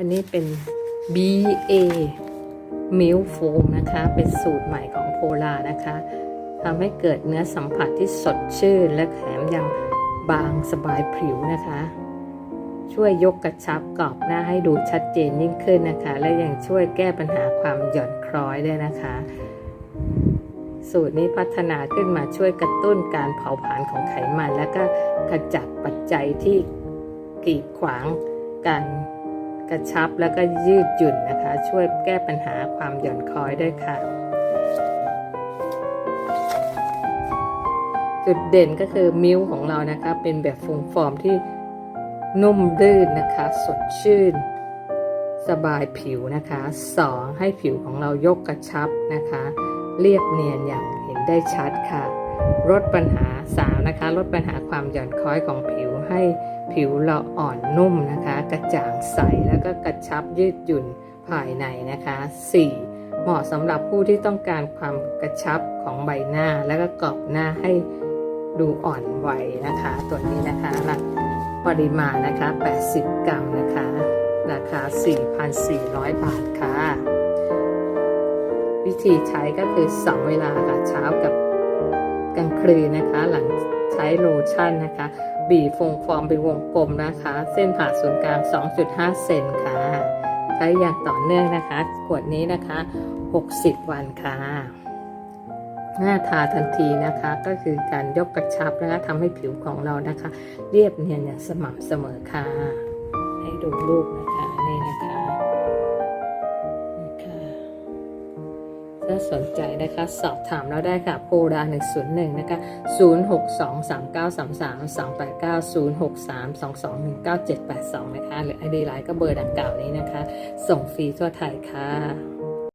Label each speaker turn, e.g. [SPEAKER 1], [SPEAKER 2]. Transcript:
[SPEAKER 1] อันนี้เป็น BA Milk Foam นะคะ เป็นสูตรใหม่ของโพลานะคะทำให้เกิดเนื้อสัมผัสที่สดชื่น และแถมยังบางสบายผิวนะคะ ช่วยยกกระชับกรอบหน้าให้ดูชัดเจนยิ่งขึ้นนะคะ และยังช่วยแก้ปัญหาความหย่อนคล้อยด้วยนะคะ สูตรนี้พัฒนาขึ้นมาช่วยกระตุ้นการเผาผลาญของไขมัน และก็ขจัดปัจจัยที่กีดขวางการ กระชับแล้วก็ยืดหยุ่นนะคะ ช่วยแก้ปัญหาความหย่อนคล้อยด้วยค่ะ จุดเด่นก็คือมิ้วของเรานะคะเป็นแบบฟูงฟอร์มที่นุ่มลื่นนะคะ สดชื่น สบายผิวนะคะ 2. ให้ผิวของเรายกกระชับนะคะ เรียบเนียนอย่างเห็นได้ชัดค่ะลดปัญหา 3. นะคะลดปัญหาความหย่อนคล้อยของผิว ให้ผิวเราอ่อนนุ่มนะคะ กระจ่างใสแล้วก็กระชับยืดหยุ่นภายในนะคะ 4. เหมาะสำหรับผู้ที่ต้องการความกระชับของใบหน้า แล้วก็กรอบหน้าให้ดูอ่อนวัยนะคะ ตัวนี้นะคะหลักปริมาณนะคะ 80 กรัมนะคะ ราคา 4,400 บาทค่ะ วิธีใช้ก็คือสองเวลาค่ะเช้ากับกลางคืนนะคะ หลังใช้โลชั่นนะคะ บีฟงฟอร์มเป็นวงกลมนะคะ เส้นผ่าศูนย์กลาง 2.5 เซนค่ะใช้อย่างต่อเนื่องนะคะ ขวดนี้นะคะ 60 วันค่ะหน้าทาทันทีนะคะก็คือการยกกระชับนะคะทำให้ผิวของเรานะคะ เรียบเนียนอย่างสม่ำเสมอค่ะ ให้ดูรูปนะ ถ้าสนใจนะคะ สอบถามเราได้ค่ะโพดา101 นะคะ 0623933289 0632219782 นะคะ หรือไอดีไลน์ก็เบอร์ดังกล่าวนี้นะคะ ส่งฟรีทั่วไทยค่ะ